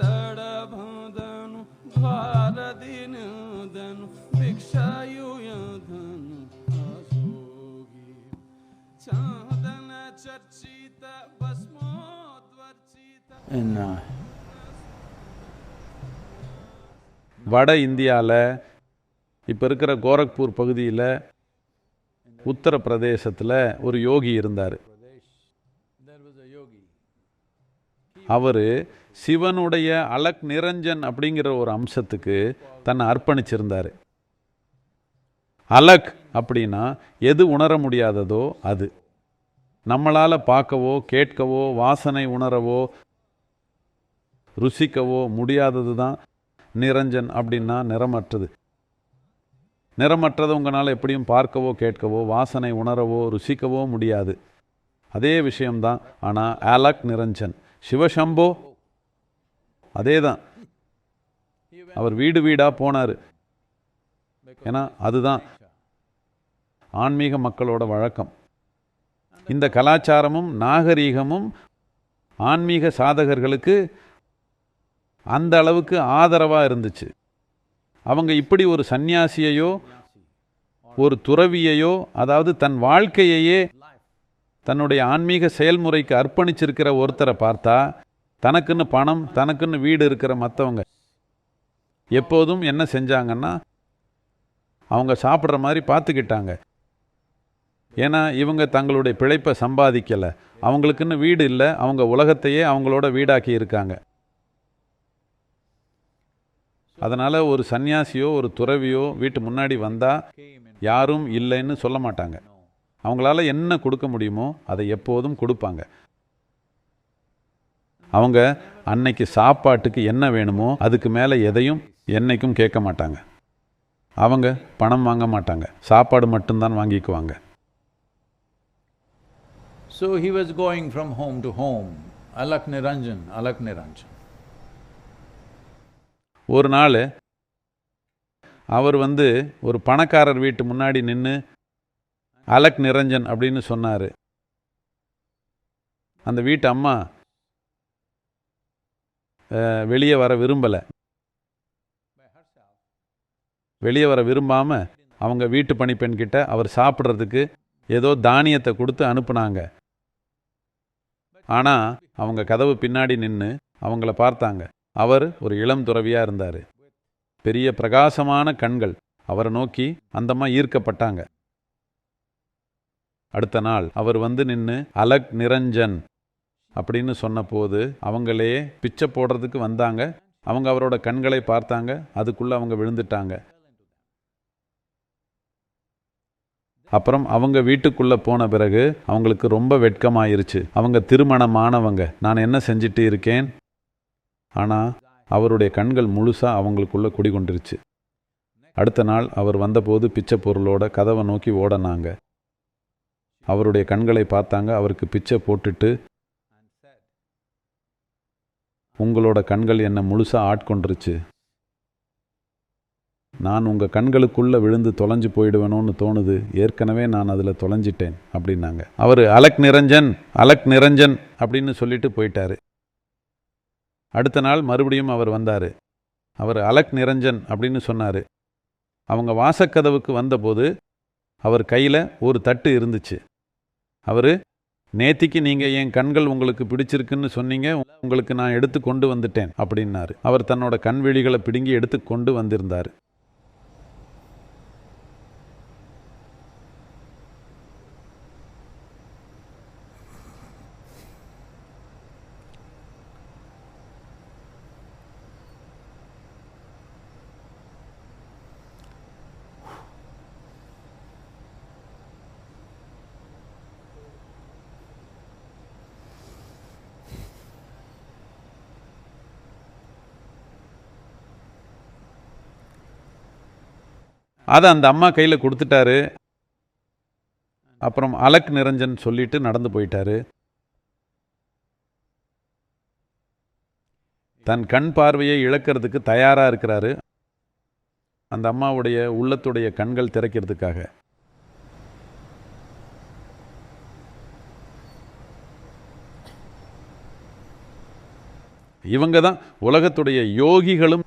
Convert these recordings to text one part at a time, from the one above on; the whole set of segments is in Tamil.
ತಡಭದನು ಭಾರದಿನದನು ಭಿಕ್ಷಾಯುಯಧನು ಅಸೋಗಿ ಚಾದನ ಚರ್ಚಿತ ಭಸ್ಮೋದ್ವರ್ಚಿತ வட இந்தியாவில் இப்போ இருக்கிற கோரக்பூர் பகுதியில் உத்தரப்பிரதேசத்தில் ஒரு யோகி இருந்தார். அவர் சிவனுடைய அலக் நிரஞ்சன் அப்படிங்கிற ஒரு அம்சத்துக்கு தன்னை அர்ப்பணிச்சிருந்தார். அலக் அப்படின்னா எது உணர முடியாததோ அது. நம்மளால் பார்க்கவோ கேட்கவோ வாசனை உணரவோ ருசிக்கவோ முடியாதது தான் நிரஞ்சன் அப்படின்னா நிறமற்றது. நிறமற்றதை உங்களால் எப்படியும் பார்க்கவோ கேட்கவோ வாசனை உணரவோ ருசிக்கவோ முடியாது. அதே விஷயம்தான் ஆனால் ஆலக் நிரஞ்சன். சிவசம்போ. அதே தான் அவர் வீடு வீடாக போனார். ஏன்னா அதுதான் ஆன்மீக மக்களோட வழக்கம். இந்த கலாச்சாரமும் நாகரீகமும் ஆன்மீக சாதகர்களுக்கு அந்த அளவுக்கு ஆதரவாக இருந்துச்சு. அவங்க இப்படி ஒரு சந்நியாசியையோ ஒரு துறவியையோ அதாவது தன் வாழ்க்கையையே தன்னுடைய ஆன்மீக செயல்முறைக்கு அர்ப்பணிச்சிருக்கிற ஒருத்தரை பார்த்தா தனக்குன்னு பணம் தனக்குன்னு வீடு இருக்கிற மற்றவங்க எப்போதும் என்ன செஞ்சாங்கன்னா அவங்க சாப்பிட்ற மாதிரி பார்த்துக்கிட்டாங்க. ஏன்னா இவங்க தங்களுடைய பிழைப்பை சம்பாதிக்கலை. அவங்களுக்குன்னு வீடு இல்லை அவங்க உலகத்தையே அவங்களோட வீடாக்கி இருக்காங்க. அதனால் ஒரு சன்னியாசியோ ஒரு துறவியோ வீட்டு முன்னாடி வந்தால் யாரும் இல்லைன்னு சொல்ல மாட்டாங்க. அவங்களால என்ன கொடுக்க முடியுமோ அதை எப்போதும் கொடுப்பாங்க. அவங்க அன்னைக்கு சாப்பாட்டுக்கு என்ன வேணுமோ அதுக்கு மேலே எதையும் என்னைக்கும் கேட்க மாட்டாங்க. அவங்க பணம் வாங்க மாட்டாங்க. சாப்பாடு மட்டும்தான் வாங்கிக்குவாங்க. So he was going from home to home, Alak Niranjan, Alak Niranjan. ஒரு நாள் அவர் வந்து ஒரு பணக்காரர் வீட்டு முன்னாடி நின்று அலக் நிரஞ்சன் அப்படின்னு சொன்னார். அந்த வீட்டு அம்மா வெளியே வர விரும்பலை. வெளியே வர விரும்பாமல் அவங்க வீட்டு பணிப்பெண்கிட்ட அவர் சாப்பிட்றதுக்கு ஏதோ தானியத்தை கொடுத்து அனுப்புனாங்க. ஆனால் அவங்க கதவு பின்னாடி நின்று அவங்கள பார்த்தாங்க. அவர் ஒரு இளம் துறவியாக இருந்தார். பெரிய பிரகாசமான கண்கள் அவரை நோக்கி அந்தம்மா ஈர்க்கப்பட்டாங்க. அடுத்த நாள் அவர் வந்து நின்று அலக் நிரஞ்சன் அப்படின்னு சொன்னபோது அவங்களே பிச்சை போடுறதுக்கு வந்தாங்க. அவங்க அவரோட கண்களை பார்த்தாங்க. அதுக்குள்ள அவங்க விழுந்துட்டாங்க. அப்புறம் அவங்க வீட்டுக்குள்ளே போன பிறகு அவங்களுக்கு ரொம்ப வெட்கமாயிருச்சு. அவங்க திருமணமானவங்க. நான் என்ன செஞ்சிட்டு இருக்கேன்? ஆனால் அவருடைய கண்கள் முழுசாக அவங்களுக்குள்ள குடிகொண்டிருச்சு. அடுத்த நாள் அவர் வந்தபோது பிச்சை பொருளோட கதவை நோக்கி ஓடனாங்க. அவருடைய கண்களை பார்த்தாங்க. அவருக்கு பிச்சை போட்டுட்டு உங்களோட கண்கள் என்னை முழுசாக ஆட்கொண்டுருச்சு. நான் உங்கள் கண்களுக்குள்ளே விழுந்து தொலைஞ்சு போயிடுவேணும்னு தோணுது. ஏற்கனவே நான் அதில் தொலைஞ்சிட்டேன் அப்படின்னாங்க. அவர் அலக் நிரஞ்சன் அலக் நிரஞ்சன் அப்படின்னு சொல்லிட்டு போயிட்டார். அடுத்த நாள் மறுபடியும் அவர் வந்தார். அவர் அலக் நிரஞ்சன் அப்படின்னு சொன்னார். அவங்க வாசக்கதவுக்கு வந்தபோது அவர் கையில் ஒரு தட்டு இருந்துச்சு. அவர் நேத்திக்கு நீங்கள் என் கண்கள் உங்களுக்கு பிடிச்சிருக்குன்னு சொன்னீங்க உங்களுக்கு நான் எடுத்து கொண்டு வந்துட்டேன் அப்படின்னாரு. அவர் தன்னோட கண்வெளிகளை பிடுங்கி எடுத்து கொண்டு வந்திருந்தார். அதை அந்த அம்மா கையில் கொடுத்துட்டாரு. அப்புறம் அலக் நிரஞ்சன் சொல்லிட்டு நடந்து போயிட்டாரு. தன் கண் பார்வையை இழக்கிறதுக்கு தயாராக இருக்கிறாரு. அந்த அம்மாவுடைய உள்ளத்துடைய கண்கள் திறக்கிறதுக்காக. இவங்க தான் உலகத்துடைய யோகிகளும்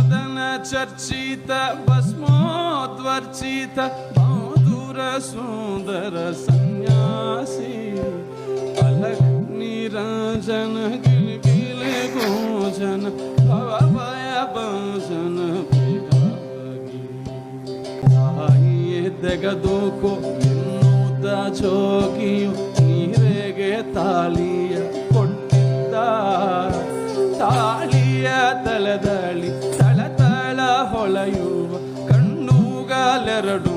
चर्चित भस्मोद्वर्चित मधुर सुंदर सन्यासी अलग निरंजन गिल गिल गोजन भव भय भजन ತಾಯಿಯೇ ತೆಗೆದುಕೋ ಎನ್ನುವುದ ಜೋಗಿಯು ನೀರೆಗೆ ತಾಳಿಯ ಕೊಟ್ಟಿದ್ದ ತಾಳಿಯ ತಲೆದಳಿ ತಳ ತಳ ಹೊಳೆಯುವ ಕಣ್ಣುಗಾಲೆರಡು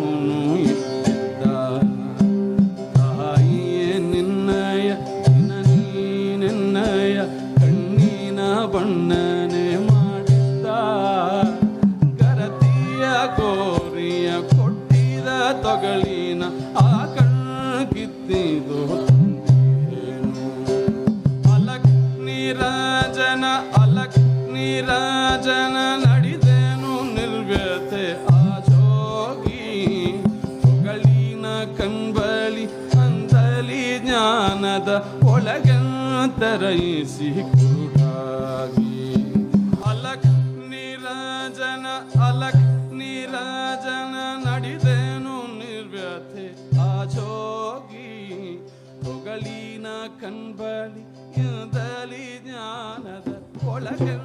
ಇಟ್ಟಿದ್ದ ತಾಯಿಯೇ ನಿನ್ನಯ ದಿನ ನೀನೆನ್ನಯ ಕಣ್ಣಿನ ಬಣ್ಣನೆ ಗರತಿಯ ಕೊಟ್ಟಿದ ಒಳಗಂತರೈಸಿ ಕುರುಡಾಗಿ ಅಲಕ್ ನೀರಾಜನ ಅಲಕ್ ನೀರಾಜನ ನಡಿದೇನು ನಿರ್ವ್ಯಥೆ. ಆ ಜೋಗಿ ಹೊಗಳಿನ ಕಣ್ಬಳಿ ಜ್ಞಾನದ ಒಳಗಂತರೈಸಿ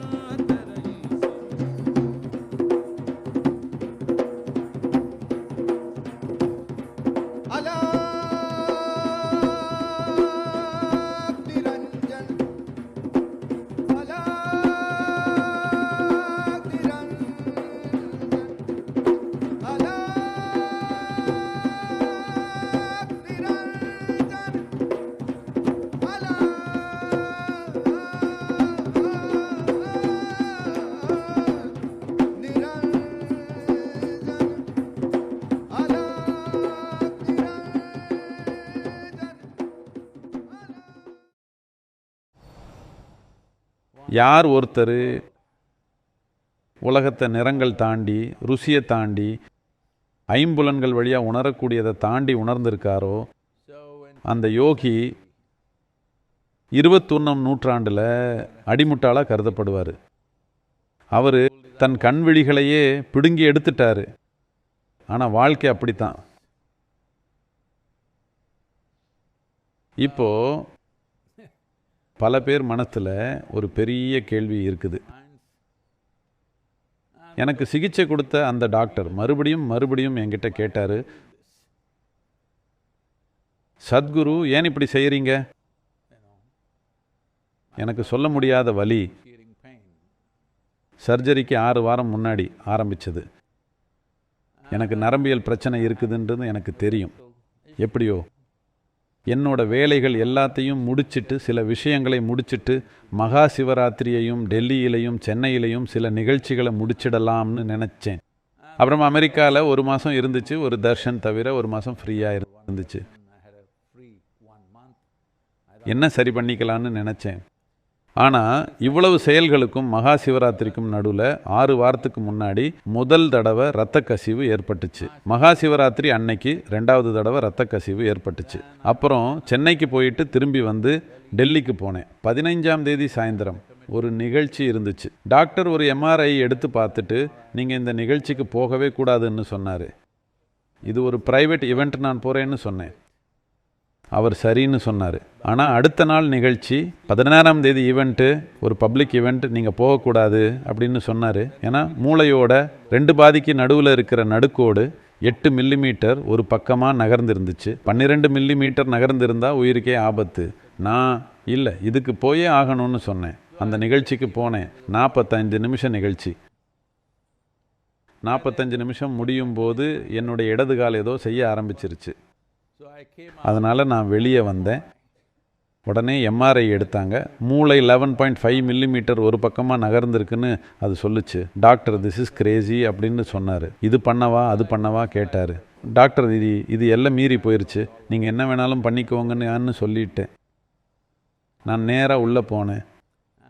யார் ஒருத்தர் உலகத்தை நிறங்கள் தாண்டி ருசியை தாண்டி ஐம்புலன்கள் வழியாக உணரக்கூடியதை தாண்டி உணர்ந்திருக்காரோ அந்த யோகி இருபத்தொன்னாம் நூற்றாண்டில் அடிமுட்டாளாக கருதப்படுவார். அவர் தன் கண் விழிகளையே பிடுங்கி எடுத்துட்டாரு. ஆனால் வாழ்க்கை அப்படித்தான். இப்போ பல பேர் மனத்தில் ஒரு பெரிய கேள்வி இருக்குது. எனக்கு சிகிச்சை கொடுத்த அந்த டாக்டர் மறுபடியும் மறுபடியும் என்கிட்ட கேட்டார் சத்குரு ஏன் இப்படி செய்கிறீங்க எனக்கு சொல்ல முடியாத வலி. சர்ஜரிக்கு ஆறு வாரம் முன்னாடி ஆரம்பிச்சது. எனக்கு நரம்பியல் பிரச்சனை இருக்குதுன்றது எனக்கு தெரியும். எப்படியோ என்னோட வேலைகள் எல்லாத்தையும் முடிச்சிட்டு சில விஷயங்களை முடிச்சிட்டு மகா சிவராத்திரியையும் டெல்லியிலையும் சென்னையிலையும் சில நிகழ்ச்சிகளை முடிச்சிடலாம்னு நினச்சேன். அப்புறம் அமெரிக்காவில் ஒரு மாதம் இருந்துச்சு ஒரு தர்ஷன் தவிர ஒரு மாதம் ஃப்ரீயாக இருந்துச்சு. என்ன சரி பண்ணிக்கலான்னு நினச்சேன். ஆனால் இவ்வளவு செயல்களுக்கும் மகா சிவராத்திரிக்கும் நடுவில் ஆறு வாரத்துக்கு முன்னாடி முதல் தடவை இரத்த கசிவு ஏற்பட்டுச்சு. மகா சிவராத்திரி அன்னைக்கு ரெண்டாவது தடவை ரத்த கசிவு ஏற்பட்டுச்சு. அப்புறம் சென்னைக்கு போயிட்டு திரும்பி வந்து டெல்லிக்கு போனேன். பதினைஞ்சாம் தேதி சாயந்தரம் ஒரு நிகழ்ச்சி இருந்துச்சு. டாக்டர் ஒரு எம்ஆர்ஐ எடுத்து பார்த்துட்டு நீங்கள் இந்த நிகழ்ச்சிக்கு போகவே கூடாதுன்னு சொன்னார். இது ஒரு ப்ரைவேட் ஈவெண்ட் நான் போகிறேன்னு சொன்னேன். அவர் சரின்னு சொன்னார். ஆனால் அடுத்த நாள் நிகழ்ச்சி பதினாறாம் தேதி ஈவெண்ட்டு ஒரு பப்ளிக் ஈவெண்ட் நீங்கள் போகக்கூடாது அப்படின்னு சொன்னார். ஏன்னா மூளையோட ரெண்டு பாதிக்கு நடுவில் இருக்கிற நடுக்கோடு எட்டு மில்லிமீட்டர் ஒரு பக்கமாக நகர்ந்துருந்துச்சு. பன்னிரெண்டு மில்லிமீட்டர் நகர்ந்துருந்தால் உயிருக்கே ஆபத்து. நான் இல்லை இதுக்கு போயே ஆகணும்னு சொன்னேன். அந்த நிகழ்ச்சிக்கு போனேன். நாற்பத்தஞ்சு நிமிஷம் நிகழ்ச்சி. நாற்பத்தஞ்சு நிமிஷம் முடியும் போது என்னுடைய இடது கால் ஏதோ செய்ய ஆரம்பிச்சிருச்சு. அதனால் நான் வெளியே வந்தேன். உடனே எம்ஆர்ஐ எடுத்தாங்க. மூளை லெவன் பாயிண்ட் ஃபைவ் மில்லிமீட்டர் ஒரு பக்கமாக நகர்ந்துருக்குன்னு அது சொல்லுச்சு. டாக்டர் திஸ் இஸ் கிரேசி அப்படின்னு சொன்னார். இது பண்ணவா அது பண்ணவா? கேட்டார். டாக்டர் இது இது எல்லாம் மீறி போயிருச்சு. நீங்கள் என்ன வேணாலும் பண்ணிக்கோங்கன்னு சொல்லிட்டேன். நான் நேராக உள்ளே போனேன்.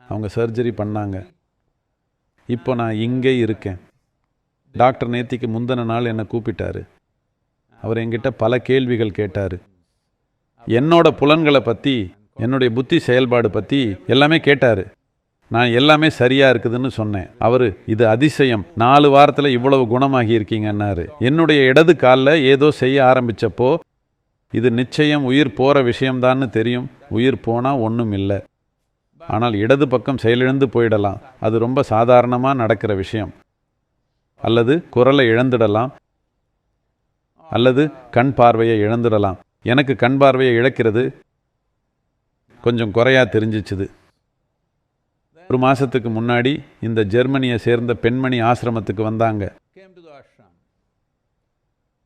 அவங்க சர்ஜரி பண்ணாங்க. இப்போ நான் இங்கே இருக்கேன். டாக்டர் நேத்திக்கு முந்தின நாள் என்னை கூப்பிட்டாரு. அவர் என்கிட்ட பல கேள்விகள் கேட்டார். என்னோட புலன்களை பற்றி என்னுடைய புத்தி செயல்பாடு பற்றி எல்லாமே கேட்டார். நான் எல்லாமே சரியாக இருக்குதுன்னு சொன்னேன். அவர் இது அதிசயம். நாலு வாரத்தில் இவ்வளவு குணமாகி இருக்கீங்கன்னாரு. என்னுடைய இடது காலில் ஏதோ செய்ய ஆரம்பித்தப்போ இது நிச்சயம் உயிர் போகிற விஷயம்தான்னு தெரியும். உயிர் போனால் ஒன்றும் இல்லை. ஆனால் இடது பக்கம் செயலிழந்து போயிடலாம். அது ரொம்ப சாதாரணமாக நடக்கிற விஷயம். அல்லது குரலை இழந்துடலாம். அல்லது கண் பார்வையை இழந்துடலாம். எனக்கு கண் பார்வையை இழக்கிறது கொஞ்சம் குறையா தெரிஞ்சிச்சுது. ஒரு மாசத்துக்கு முன்னாடி இந்த ஜெர்மனியை சேர்ந்த பெண்மணி ஆசிரமத்துக்கு வந்தாங்க.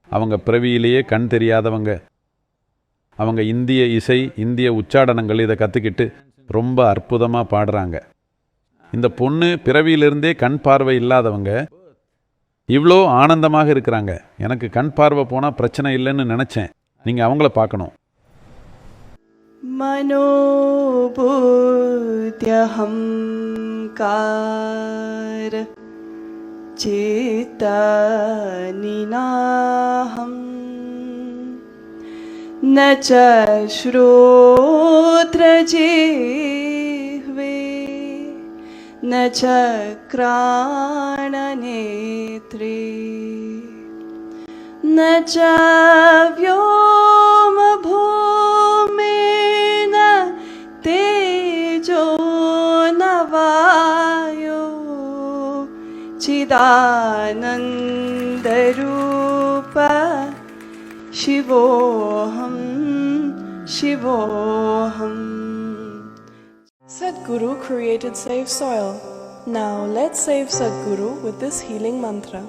அவங்க பிறவியிலேயே கண் தெரியாதவங்க. அவங்க இந்திய இசை இந்திய உச்சாடனங்கள் இதை கற்றுக்கிட்டு ரொம்ப அற்புதமாக பாடுறாங்க. இந்த பொண்ணு பிறவியிலிருந்தே கண் பார்வை இல்லாதவங்க இவ்வளோ ஆனந்தமாக இருக்கிறாங்க எனக்கு கண் பார்வை போனால் பிரச்சனை இல்லைன்னு நினச்சேன் நீங்கள் அவங்கள பார்க்கணும் मनोबुद्ध्यहङ्कार चेतनिनाहम् न च श्रोत्रजिह्वे न च क्राणनेत्रे न च व्योमभूमेन तेजो न वायो। चिदानन्दरूप शिवोऽहं शिवोऽहम् Sadhguru created Save Soil. Now let's save Sadhguru with this healing mantra.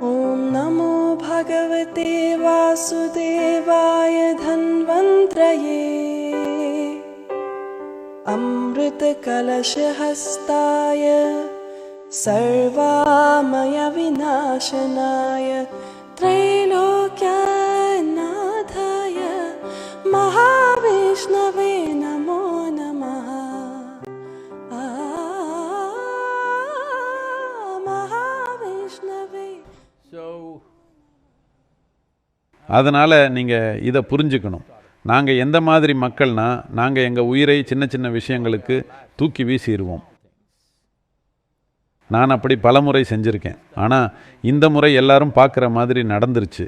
Om Namo Bhagavate Vasudevaya Dhanvantraye Kalashahastaya Sarvamaya Vinashanaya Trailokyanadhaya Mahavishnave அதனால் நீங்கள் இதை புரிஞ்சுக்கணும். நாங்கள் எந்த மாதிரி மக்கள்னா நாங்கள் எங்கள் உயிரை சின்ன சின்ன விஷயங்களுக்கு தூக்கி வீசிடுவோம் நான் அப்படி பலமுறை செஞ்சுருக்கேன். ஆனால் இந்த முறை எல்லாரும் பார்க்குற மாதிரி நடந்துருச்சு.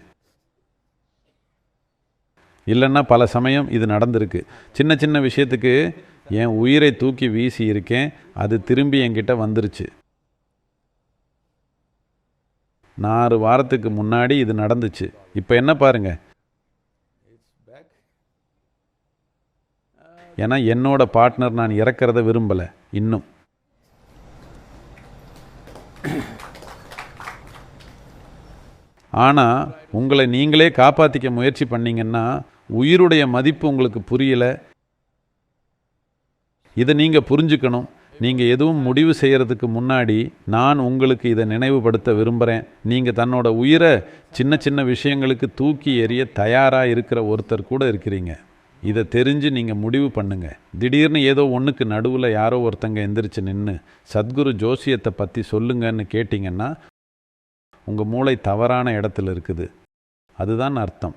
இல்லைன்னா பல சமயம் இது நடந்திருக்கு. சின்ன சின்ன விஷயத்துக்கு என் உயிரை தூக்கி வீசி இருக்கேன் அது திரும்பி என்கிட்ட வந்துருச்சு. நாலு வாரத்துக்கு முன்னாடி இது நடந்துச்சு. இப்போ என்ன பாருங்க. ஏன்னா என்னோட பார்ட்னர் நான் இறக்கிறத விரும்பலை இன்னும். ஆனால் உங்களை நீங்களே காப்பாற்றிக்க முயற்சி பண்ணீங்கன்னா உயிருடைய மதிப்பு உங்களுக்கு புரியலை. இதை நீங்கள் புரிஞ்சுக்கணும். நீங்கள் எதுவும் முடிவு செய்கிறதுக்கு முன்னாடி நான் உங்களுக்கு இதை நினைவுபடுத்த விரும்புகிறேன் நீங்கள் தன்னோட உயிரை சின்ன சின்ன விஷயங்களுக்கு தூக்கி எறிய தயாராக இருக்கிற ஒருத்தர் கூட இருக்கிறீங்க. இதை தெரிஞ்சு நீங்கள் முடிவு பண்ணுங்க. திடீர்னு ஏதோ ஒன்றுக்கு நடுவில் யாரோ ஒருத்தங்க எந்திரிச்சு நின்று சத்குரு ஜோசியத்தை பற்றி சொல்லுங்கன்னு கேட்டிங்கன்னா உங்கள் மூளை தவறான இடத்துல இருக்குது. அதுதான் அர்த்தம்.